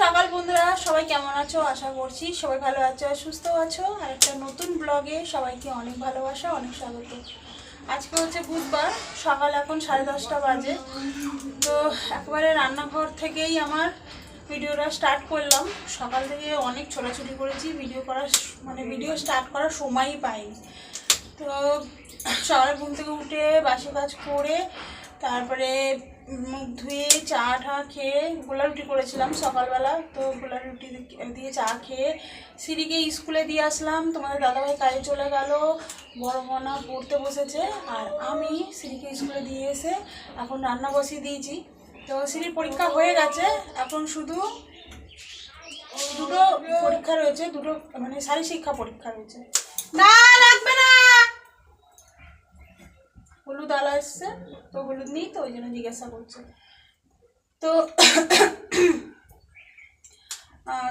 সকাল বন্ধুরা, সবাই কেমন আছো? আশা করছি সবাই ভালো আছো সুস্থ আছো। আর একটা নতুন ব্লগে সবাইকে অনেক ভালোবাসা, অনেক স্বাগত। আজকে হচ্ছে বুধবার, সকাল এখন সাড়ে দশটা বাজে। তো একবারে রান্নাঘর থেকেই আমার ভিডিওটা স্টার্ট করলাম। সকাল থেকে অনেক ছোটাছুটি করেছি ভিডিও করার মানে ভিডিও স্টার্ট করার সময়ই পাইনি। তো সকালে ঘুম থেকে উঠে বাসি কাজ করে, তারপরে মুখ ধুয়ে চা টা খেয়ে গোলা রুটি করেছিলাম সকালবেলা। তো গোলা রুটি দিয়ে চা খেয়ে সিঁড়িকে স্কুলে দিয়ে আসলাম। তোমাদের দাদাভাই কাজে চলে গেল। বড় বোনা পড়তে বসেছে। আর আমি সিঁড়িকে স্কুলে দিয়ে এসে এখন রান্না বসিয়ে দিয়েছি। তো সিঁড়ির পরীক্ষা হয়ে গেছে। এখন শুধু দুটো পরীক্ষা রয়েছে। দুটো মানে শারীর শিক্ষা পরীক্ষা রয়েছে। না, লাগবে না! হলুদ আলা এসছে তো হলুদ নেই, তো ওই জন্য জিজ্ঞাসা করছে। তো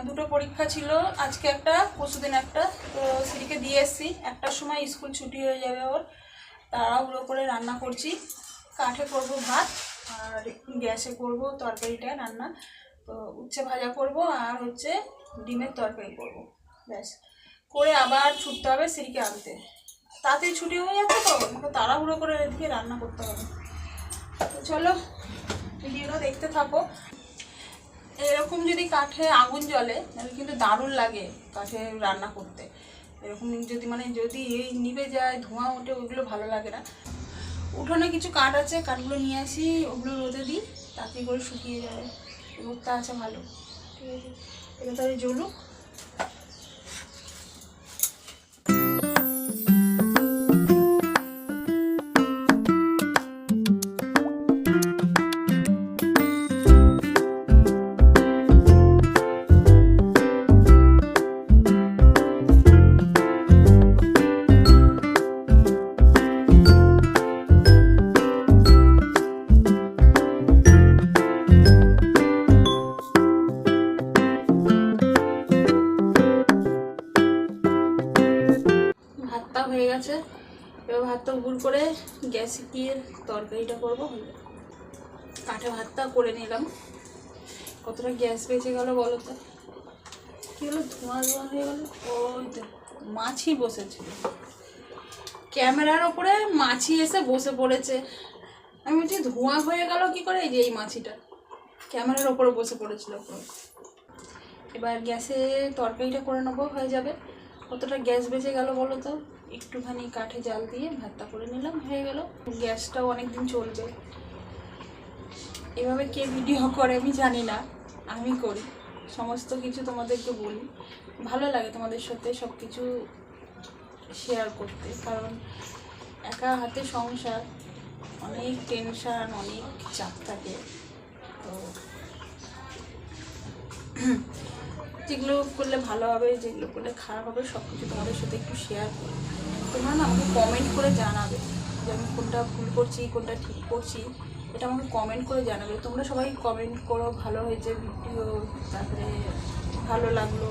দুটো পরীক্ষা ছিল, আজকে একটা পরশুদিন একটা, তো সিঁড়িকে দিয়ে এসছি। একটার সময় স্কুল ছুটি হয়ে যাবে ওর, তাড়াহুড়ো করে রান্না করছি। কাঠে করব ভাত, আর গ্যাসে করব তরকারিটা, রান্না। তো উচ্ছে ভাজা করব, আর হচ্ছে ডিমের তরকারি করব, ব্যাস। করে আবার ছুটতে হবে সিঁড়িকে আনতে। তাড়াতাড়ি ছুটি হয়ে যাচ্ছে তো আমাকে তাড়াহুড়ো করে এদিকে রান্না করতে হবে। তো চলো, ভিডিওটা দেখতে থাকো। এরকম যদি কাঠে আগুন জ্বলে, তাহলে কিন্তু দারুণ লাগে কাঠে রান্না করতে। এরকম যদি মানে যদি এই নিভে যায়, ধোঁয়া ওঠে, ওগুলো ভালো লাগে না। উঠোনে কিছু কাঠ আছে, কাঠগুলো নিয়ে আসি, ওগুলো রোদে দিই, তাতে করে শুকিয়ে যাবে রোদটা আছে ভালো। ঠিক আছে? এটা তাহলে জ্বলুক। গ্যাসে গিয়ে তরকারিটা করব। কাঠে ভাতটা করে নিলাম। কতটা গ্যাস বেঁচে গেল বলো তো? কী হলো? ধোঁয়া ধোঁয়া হয়ে গেল? ওই তো, মাছি বসেছিল ক্যামেরার ওপরে মাছি এসে বসে পড়েছে। আমি বলছি, ধোঁয়া হয়ে গেল কি করে এই যে এই মাছিটা? ক্যামেরার ওপরে বসে পড়েছিল এবার গ্যাসে তরকারিটা করে নেব, হয়ে যাবে। কতটা গ্যাস বেঁচে গেল বলো তো? একটুখানি কাঠে জাল দিয়ে ভাতটা করে নিলাম, হয়ে গেল। গ্যাসটাও অনেক দিন চলবে। এভাবে কে ভিডিও করে আমি জানি না, আমি করি। সমস্ত কিছু তোমাদেরকে বলি। ভালো লাগে তোমাদের সাথে সব কিছু শেয়ার করতে, কারণ একা হাতে সংসার, অনেক টেনশন অনেক চাপ থাকে। তো যেগুলো করলে ভালো হবে, যেগুলো করলে খারাপ হবে সব কিছু তোমাদের সাথে একটু শেয়ার করো। তোমরা না আমাকে কমেন্ট করে জানাবে যে আমি কোনটা ভুল করছি, কোনটা ঠিক করছি। এটা আমাকে কমেন্ট করে জানাবে। তোমরা সবাই কমেন্ট করো, ভালো হয়েছে ভিডিও তারপরে ভালো লাগল,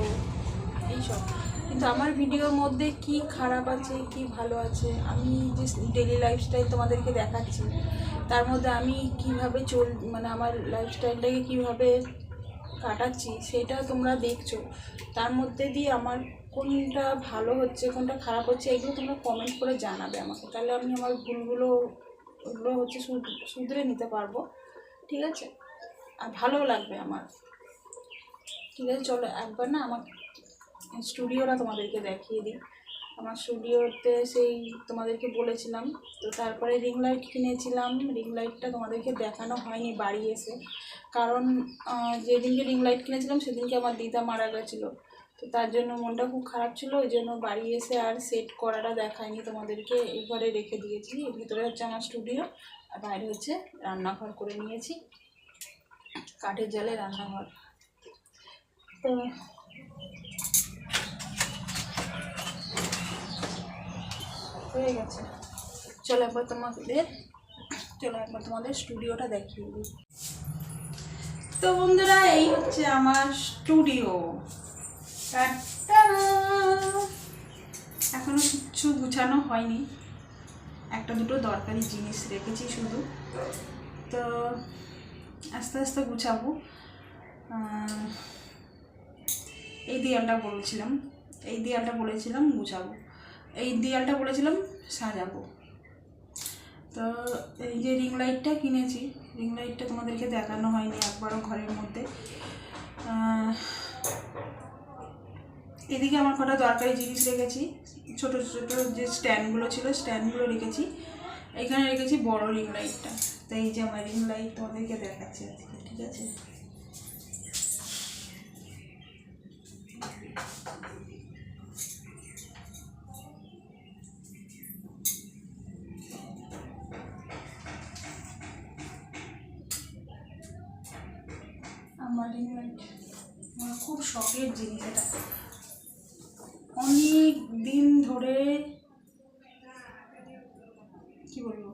এইসব। কিন্তু আমার ভিডিওর মধ্যে কি খারাপ আছে, কি ভালো আছে, আমি যে ডেলি লাইফস্টাইল তোমাদেরকে দেখাচ্ছি, তার মধ্যে আমি কীভাবে চল মানে আমার লাইফস্টাইলটাকে কীভাবে কাটাচ্ছি, সেটা তোমরা দেখছ। তার মধ্যে দিয়ে আমার কোনটা ভালো হচ্ছে, কোনটা খারাপ হচ্ছে, এগুলো তোমরা কমেন্ট করে জানাবে আমাকে। তাহলে আমি আমার ভুলগুলো, ওগুলো হচ্ছে শুধ- শুধরে নিতে পারব। ঠিক আছে? আর ভালো লাগবে আমার। ঠিক আছে? চলো একবার না আমার স্টুডিওটা তোমাদেরকে দেখিয়ে দিই। আমার স্টুডিওতে সেই তোমাদেরকে বলেছিলাম, তো তারপরে রিং লাইট কিনেছিলাম। রিং লাইটটা তোমাদেরকে দেখানো হয়নি বাড়ি এসে। কারণ যেদিনকে রিং লাইট কিনেছিলাম, সেদিনকে আমার দিদা মারা গেছিল। তো তার জন্য মনটা খুব খারাপ ছিল, ওই জন্য বাড়ি এসে আর সেট করাটা দেখায়নি তোমাদেরকে ঘরে রেখে দিয়েছি। ভিতরে হচ্ছে আমার স্টুডিও আর বাইরে হচ্ছে রান্নাঘর করে নিয়েছি, কাঠের জালে রান্নাঘর। তো হয়ে গেছে। চলো একবার তোমাদের, চলো একবার তোমাদের স্টুডিওটা দেখিয়ে দিই। তো বন্ধুরা, এই হচ্ছে আমার স্টুডিও এখনও কিচ্ছু গুছানো হয়নি। একটা দুটো দরকারি জিনিস রেখেছি শুধু। তো আস্তে আস্তে গুছাবো। এই দেয়ালটা বলেছিলাম। এই দেয়ালটা বলেছিলাম মুছাবো এই দেয়ালটা বলেছিলাম সাজাবো। তো এই যে রিং লাইটটা কিনেছি রিং লাইটটা তোমাদেরকে দেখানো হয়নি একবারও ঘরের মধ্যে। এদিকে আমার কটা দরকারি জিনিস রেখেছি, ছোট ছোট যে স্ট্যান্ডগুলো ছিল স্ট্যান্ডগুলো রেখেছি। এখানে রেখেছি বড় রিং লাইটটা তাই যে আমার রিং লাইট তোমাদেরকে দেখাচ্ছি আজকে, ঠিক আছে? ধরে কি বলব?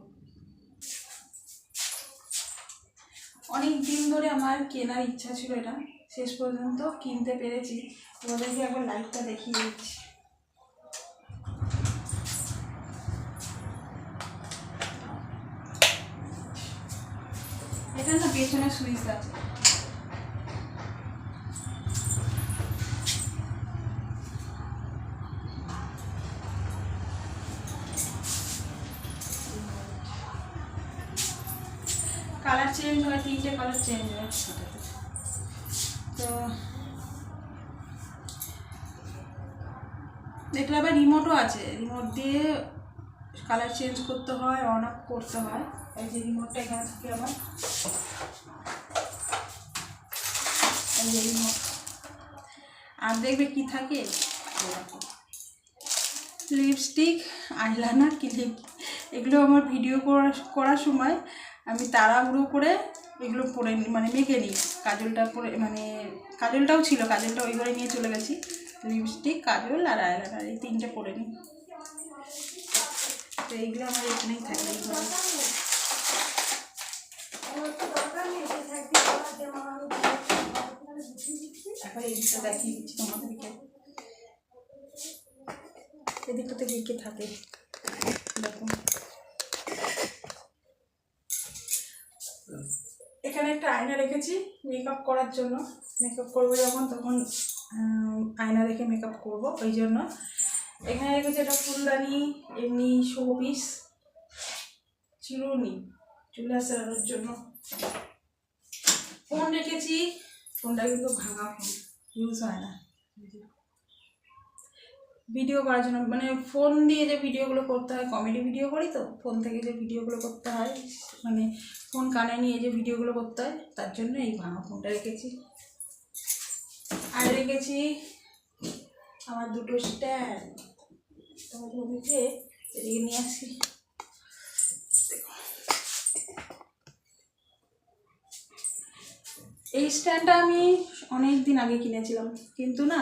অনেক দিন ধরে আমার কেনার ইচ্ছা ছিল এটা। শেষ পর্যন্ত কিনতে পেরেছি। তোমাদেরকে একবার লাইটটা দেখিয়ে দিচ্ছি। এটা না পেছনে সুইচ আছে। কালার চেঞ্জ হয়, তিনটে কালার চেঞ্জ হয় তো দেখলে আবার রিমোটও আছে। রিমোট দিয়ে কালার চেঞ্জ করতে হয়, অন অফ করতে হয়। এই যে রিমোটটা এখানে থাকে আবার। যে রিমোট। আর দেখবে কি থাকে? Lipstick, eyeliner, clip. এগুলো আমার ভিডিও করার সময় আমি তাড়াহুড়ো করে এগুলো পরে মানে মেখে নিই। কাজলটা পরে মানে কাজলটাও ছিল, কাজলটা ওই ঘরে নিয়ে চলে গেছি। লিপস্টিক, কাজল আর আইলাইনার, এই তিনটে পরে নিই। তো এইগুলো আমার এখানেই থাকে। এই এখন তোমাদেরকে। এদিকটাতে কী কী থাকে? দেখুন আয়না রেখেছি মেকআপ করার জন্য। মেকআপ করব যখন, তখন আয়না দেখে মেকআপ করব ওই জন্য। এখানে রেখেছি এটা ফুলদানি, এমনি শোপিস চিরুনি চুলে আসার জন্য। ফোন রেখেছি, ফোনটা কিন্তু ভাঙা ফোন ইউজ হয় না। ভিডিও করার জন্য মানে ফোন দিয়ে যে ভিডিওগুলো করতে হয় কমেডি ভিডিও করি তো ফোন থেকে যে ভিডিওগুলো করতে হয় মানে ফোন কানে নিয়ে যে ভিডিওগুলো করতে হয়, তার জন্য এই ভাঙা ফোনটা রেখেছি। আর রেখেছি আমার দুটো স্ট্যান্ড তোমাদের ওদিকে এদিকে নিয়ে আসি। এই স্ট্যান্ডটা আমি অনেক দিন আগে কিনেছিলাম, কিন্তু না,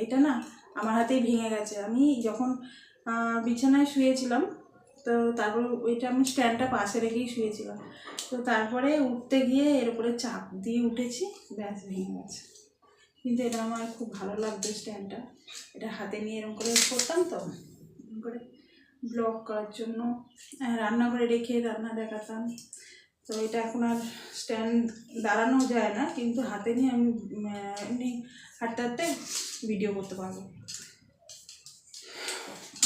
এইটা না আমার হাতেই ভেঙে গেছে। আমি যখন বিছানায় শুয়েছিলাম তো তারপর ওইটা আমি স্ট্যান্ডটা পাশে রেখেই শুয়েছিলাম। তো তারপরে উঠতে গিয়ে এর উপরে চাপ দিয়ে উঠেছি ব্যাস ভেঙে গেছে। কিন্তু এটা আমার খুব ভালো লাগতো স্ট্যান্ডটা। এটা হাতে নিয়ে এরকম করে করতাম তো এরকম করে ব্লগ করার জন্য আহ, রান্নাঘরে রেখে রান্না দেখাতাম। তো এটা এখন আর স্ট্যান্ড দাঁড়ানো যায় না কিন্তু হাতে নিয়ে আমি এমনি হাঁটতে হাঁটতে ভিডিও করতে পারব।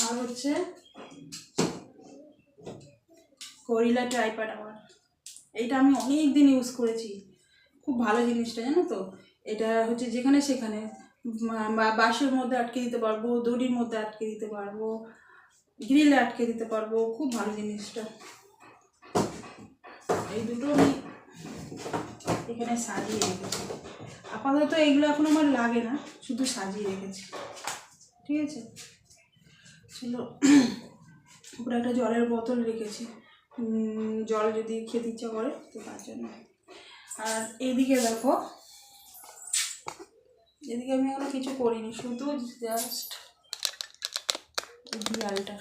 আর হচ্ছে গরিলা ট্রাইপ্যাড আমার। এইটা আমি অনেক দিন ইউজ করেছি। খুব ভালো জিনিসটা জানো তো? এটা হচ্ছে যেখানে সেখানে। উম, বা বাসের মধ্যে আটকে দিতে পারব দড়ির মধ্যে আটকে দিতে পারব গ্রিলে আটকে দিতে পারব খুব ভালো জিনিসটা। এই দুটো আমি এখানে সাজিয়ে রেখেছি। আপাতত এগুলো এখন আমার লাগে না, শুধু সাজিয়ে রেখেছি। ঠিক আছে? ছিল উপরে একটা জলের বোতল রেখেছি। জল যদি খেতে ইচ্ছা করে, তো তার জন্য। আর এদিকে দেখো, এদিকে আমি এখনও কিছু করিনি, শুধু জাস্ট দেয়ালটা।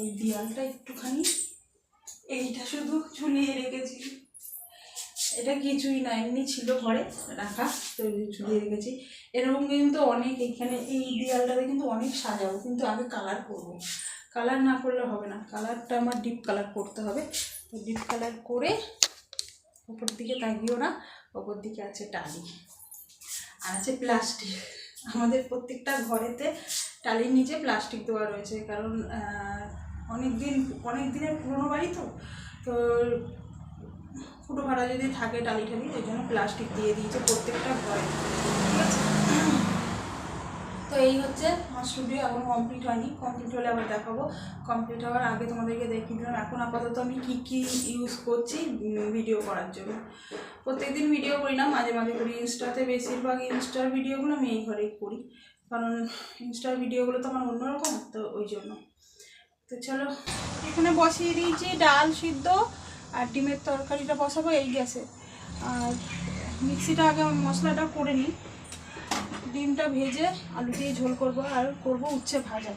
এই দেয়ালটা একটুখানি এইটা শুধু ঝুলিয়ে রেখেছি। এটা কিছুই না, এমনি ছিল ঘরে রাখা, তো ঝুলিয়ে রেখেছি। এরকম কিন্তু অনেক এখানে, এই দেয়ালটাতে কিন্তু অনেক সাজাবো, কিন্তু আগে কালার করব। কালার না করলে হবে না, কালারটা আমার ডিপ কালার করতে হবে। তো ডিপ কালার করে উপর দিকে তাকিয়েও না ওপর দিকে আছে টালি। আর আছে প্লাস্টিক। আমাদের প্রত্যেকটা ঘরেতে টালির নিচে প্লাস্টিক দেওয়া রয়েছে, কারণ অনেক দিন অনেক দিনের পুরনো বাড়ি তো তো ফুটো ভাড়া যদি থাকে টালি টালি ওই জন্য প্লাস্টিক দিয়ে দিয়েছে প্রত্যেকটা ঘরে, ঠিক আছে? তো এই হচ্ছে আমার স্টুডিও, এখন কমপ্লিট হয়নি। কমপ্লিট হলে আবার দেখাবো। কমপ্লিট হওয়ার আগে তোমাদেরকে দেখিয়ে দিলাম, এখন আপাতত আমি কী কী ইউজ করছি ভিডিও করার জন্য। প্রত্যেকদিন ভিডিও করি না, মাঝে মাঝে করি। ইনস্টাতে বেশিরভাগ ইনস্টার ভিডিওগুলো আমি এই ঘরেই করি। কারণ ইনস্টার ভিডিওগুলো তো আমার অন্যরকম, তো ওই জন্য। তো চলো, এখানে বসিয়ে দিয়েছি ডাল সিদ্ধ আর ডিমের তরকারিটা বসাবো এই গ্যাসে। আর মিক্সিটা আগে মশলাটা করে নিই। ডিমটা ভেজে আলু দিয়ে ঝোল করব আর করব উচ্ছে ভাজা।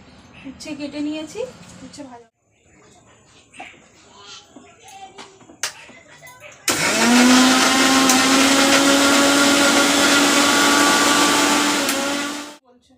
উচ্ছে কেটে নিয়েছি, উচ্ছে ভাজা বলছে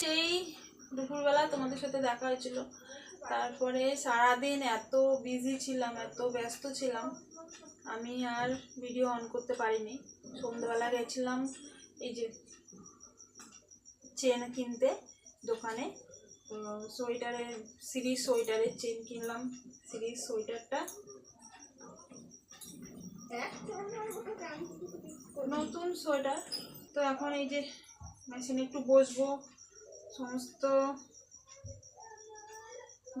সেই দুপুরবেলা তোমাদের সাথে দেখা হয়েছিল। তারপরে সারাদিন এত বিজি ছিলাম, এত ব্যস্ত ছিলাম। আমি আর ভিডিও অন করতে পারিনি। সন্ধ্যাবেলা গেছিলাম এই যে চেন কিনতে দোকানে। সোয়েটারের সিরিজ সোয়েটারের চেন কিনলাম। সিরিজ সোয়েটারটা। নতুন সোয়েটার। তো এখন এই যে মেশিনে একটু বসবো। সমস্ত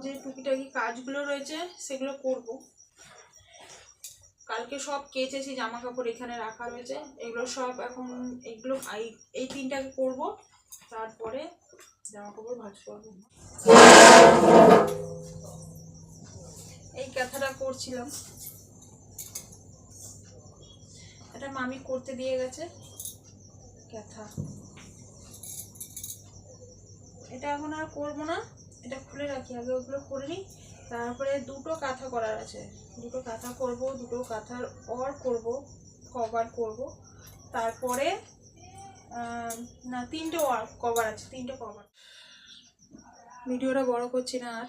যে টুকিটাকি কাজগুলো রয়েছে, সেগুলো করব। কালকে সব কেচেছি জামা কাপড় এখানে রাখা রয়েছে। এগুলো সব এখন এগুলো এই- তিনটাকে করব। তারপরে জামা কাপড় ভাজ করব। এই কথাটা করছিলাম। এটা মামি করতে দিয়ে গেছে। ক্যাথা। এটা এখন আর করব না। এটা খুলে রাখি, আগে ওগুলো করে নিই। তারপরে দুটো কাঁথা করার আছে। দুটো কাঁথা করব, দুটো কাঁথার অর করব কভার করব। তারপরে না, তিনটে কভার আছে, তিনটে কভার ভিডিওটা বড় করছি না আর,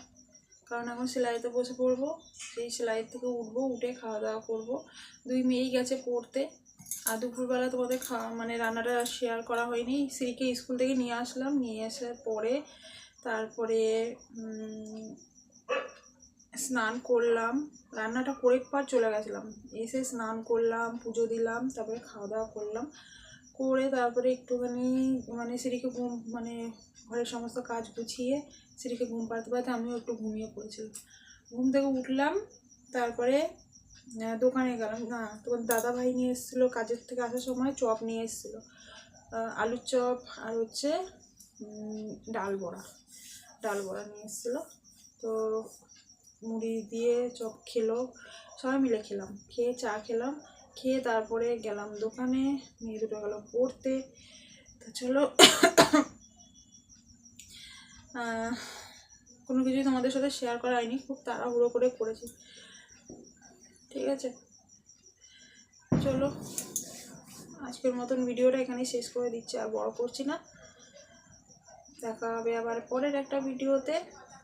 কারণ এখন সেলাইতে বসে পড়ব। সেই সেলাই থেকে উঠবো, উঠে খাওয়া দাওয়া করব। দুই মেয়েই গেছে পড়তে। আর দুপুরবেলা তোমাদের খাওয়া মানে রান্নাটা শেয়ার করা হয়নি। সিরিকে স্কুল থেকে নিয়ে আসলাম, নিয়ে আসার পরে তারপরে স্নান করলাম। রান্নাটা করে পর চলে গেছিলাম। এসে স্নান করলাম, পুজো দিলাম, তারপরে খাওয়া দাওয়া করলাম। করে তারপরে একটুখানি মানে সিঁড়িকে ঘুম মানে ঘরের সমস্ত কাজ গুছিয়ে সিঁড়িকে ঘুম পাড়তে পারতে আমিও একটু ঘুমিয়ে পড়েছিলাম। ঘুম থেকে উঠলাম, তারপরে দোকানে গেলাম। না তোমার দাদা ভাই নিয়ে এসেছিল কাজের থেকে আসার সময়, চপ নিয়ে এসেছিল। আলুর চপ আর হচ্ছে ডাল বড়া। ডাল বড়া নিয়ে এসেছিল। তো মুড়ি দিয়ে চপ খেলো। সবাই মিলে খেলাম। খেয়ে চা খেলাম। খেয়ে তারপরে গেলাম দোকানে। মেয়ে দুটো গেলো পড়তে। তো চলো কোনো কিছুই তোমাদের সাথে শেয়ার করা হয়নি। খুব তাড়াহুড়ো করে করেছি ঠিক আছে। চলো, আজকের মতন ভিডিওটা এখানেই শেষ করে দিচ্ছি, আর বড় করছি না। দেখা হবে আবার পরের একটা ভিডিওতে।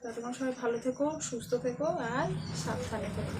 তা তোমার সবাই ভালো থেকো, সুস্থ থেকো, আর সাবধানে থেকো।